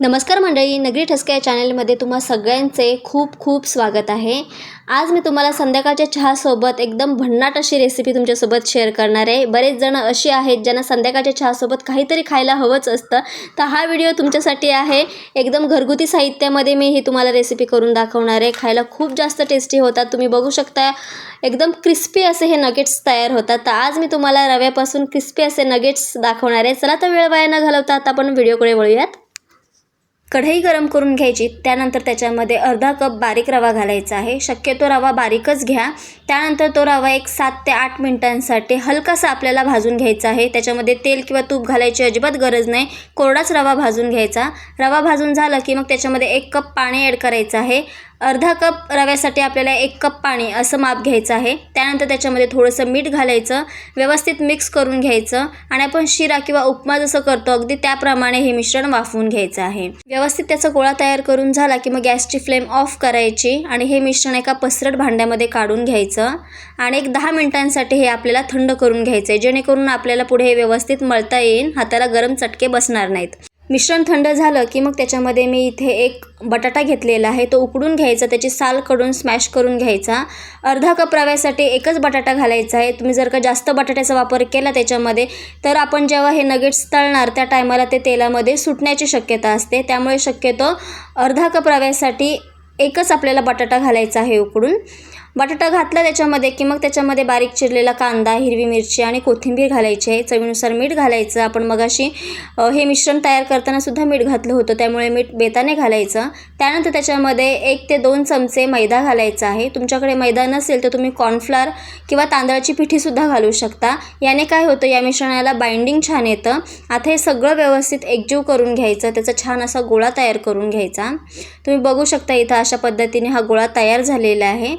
नमस्कार मंडळी नगरी ठसका या चॅनलमध्ये तुम्हा सगळ्यांचे खूप खूप स्वागत आहे. आज मी तुम्हाला संध्याकाळच्या चहासोबत एकदम भन्नाट अशी रेसिपी तुमच्यासोबत शेअर करणार आहे. बरेच जण अशी आहेत ज्यांना संध्याकाळच्या चहासोबत काहीतरी खायला हवंच असतं. तर हा व्हिडिओ तुमच्यासाठी आहे. एकदम घरगुती साहित्यामध्ये मी ही तुम्हाला रेसिपी करून दाखवणार आहे. खायला खूप जास्त टेस्टी होतात. तुम्ही बघू शकता एकदम क्रिस्पी असे हे नगेट्स तयार होतात. तर आज मी तुम्हाला रव्यापासून क्रिस्पी असे नगेट्स दाखवणार आहे. चला तर वेळ वाया न घालवता आता आपण व्हिडिओकडे वळूयात. कढई गरम करून घ्यायची त्यानंतर त्याच्यामध्ये अर्धा कप बारीक रवा घालायचा आहे. शक्यतो रवा बारीकच घ्या. त्यानंतर तो रवा एक सात ते आठ मिनिटांसाठी हलकासा आपल्याला भाजून घ्यायचा आहे. त्याच्यामध्ये तेल किंवा तूप घालायची अजिबात गरज नाही. कोरडाच रवा भाजून घ्यायचा. रवा भाजून झाला की मग त्याच्यामध्ये एक कप पाणी ॲड करायचं आहे. अर्धा कप रव्यासाठी आपल्याला एक कप पाणी असं माप घ्यायचं आहे. त्यानंतर त्याच्यामध्ये थोडंसं मीठ घालायचं व्यवस्थित मिक्स करून घ्यायचं आणि आपण शिरा किंवा उपमा जसं करतो अगदी त्याप्रमाणे हे मिश्रण वाफवून घ्यायचं आहे. व्यवस्थित त्याचा गोळा तयार करून झाला की मग गॅसची फ्लेम ऑफ करायची आणि हे मिश्रण एका पसरट भांड्यामध्ये काढून घ्यायचं आणि एक दहा मिनिटांसाठी हे आपल्याला थंड करून घ्यायचं आहे जेणेकरून आपल्याला पुढे हे व्यवस्थित मळता येईल हाताला गरम चटके बसणार नाहीत. मिश्रण थंड झालं की मग त्याच्यामध्ये मी इथे एक बटाटा घेतलेला आहे. तो उकडून घ्यायचा त्याची साल कडून स्मॅश करून घ्यायचा. अर्धा कप रव्यासाठी एकच बटाटा घालायचा आहे. तुम्ही जर का जास्त बटाट्याचा वापर केला त्याच्यामध्ये तर आपण जेव्हा हे नगेट्स तळणार त्या टायमाला ते तेलामध्ये सुटण्याची शक्यता असते. त्यामुळे शक्यतो अर्धा कप रव्यासाठी एकच आपल्याला बटाटा घालायचा आहे उकडून. बटाटा घातला त्याच्यामध्ये की मग त्याच्यामध्ये बारीक चिरलेला कांदा हिरवी मिरची आणि कोथिंबीर घालायची आहे. चवीनुसार मीठ घालायचं. आपण मगाशी हे मिश्रण तयार करताना सुद्धा मीठ घातलं होतं. त्यामुळे मीठ बेताने घालायचं. त्यानंतर त्याच्यामध्ये एक ते दोन चमचे मैदा घालायचा आहे. तुमच्याकडे मैदा नसेल तर तुम्ही कॉर्नफ्लॉर किंवा तांदळाची पिठीसुद्धा घालू शकता. याने काय होतं? या मिश्रणाला बाइंडिंग छान येतं. आता हे सगळं व्यवस्थित एकजीव करून घ्यायचं. त्याचा छान असा गोळा तयार करून घ्यायचा. तुम्ही बघू शकता इथं अशा पद्धतीने हा गोळा तयार झालेला आहे.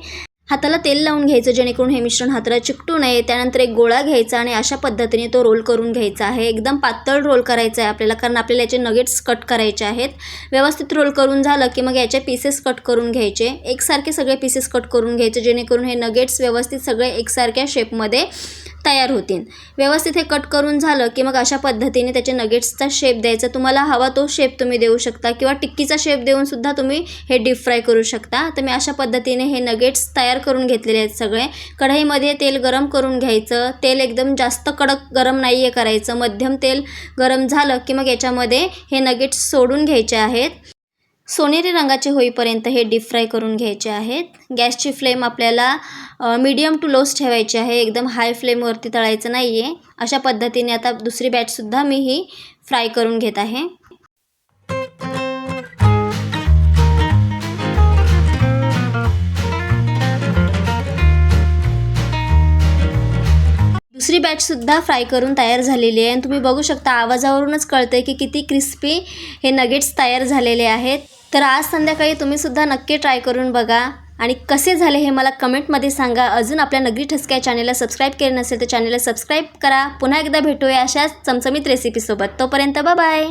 हाताला तेल लावून घ्यायचं जेणेकरून हे मिश्रण हाताला चिकटू नये. त्यानंतर एक गोळा घ्यायचा आणि अशा पद्धतीने तो रोल करून घ्यायचा आहे. एकदम पातळ रोल करायचा आहे आपल्याला कारण आपल्याला याचे नगेट्स कट करायचे आहेत. व्यवस्थित रोल करून झालं की मग याचे पीसेस कट करून घ्यायचे. एकसारखे सगळे पीसेस कट करून घ्यायचे जेणेकरून हे नगेट्स व्यवस्थित सगळे एकसारख्या शेपमध्ये तयार होतील. व्यवस्थित हे कट करून झालं की मग अशा पद्धतीने त्याचे नगेट्सचा शेप द्यायचा. तुम्हाला हवा तो शेप तुम्ही देऊ शकता किंवा टिक्कीचा शेप देऊन सुद्धा तुम्ही हे डीप फ्राय करू शकता. तर मी अशा पद्धतीने हे नगेट्स तयार करून घेतलेले आहेत सगळे. कढईमध्ये तेल गरम करून घ्यायचं. तेल एकदम जास्त कडक गरम नाही आहे करायचं. मध्यम तेल गरम झालं की मग याच्यामध्ये हे नगेट्स सोडून घ्यायचे आहेत. सोनेरी रंगाचे होईपर्यंत हे डीप फ्राय करून घ्यायचे आहेत. गॅसची फ्लेम आपल्याला मीडियम टू लोस ठेवायची आहे. एकदम हाय फ्लेमवरती तळायचं नाही आहे अशा पद्धतीने आता दुसरी बॅचसुद्धा मी ही फ्राय करून घेत आहे. दुसरी बॅचसुद्धा फ्राय करून तयार झालेली आहे. आणि तुम्ही बघू शकता आवाजावरूनच कळतं की किती क्रिस्पी हे नगेट्स तयार झालेले आहेत. तर आज संध्याकाळी तुम्हीसुद्धा नक्की ट्राय करून बघा. आणि कसे झाले हे मला कमेंटमध्ये सांगा. अजून आपल्या नगरी ठसक्या चॅनेलला सबस्क्राईब केलं नसेल तर चॅनेलला सबस्क्राईब करा. पुन्हा एकदा भेटूया अशाच चमचमीत रेसिपीसोबत तोपर्यंत बाय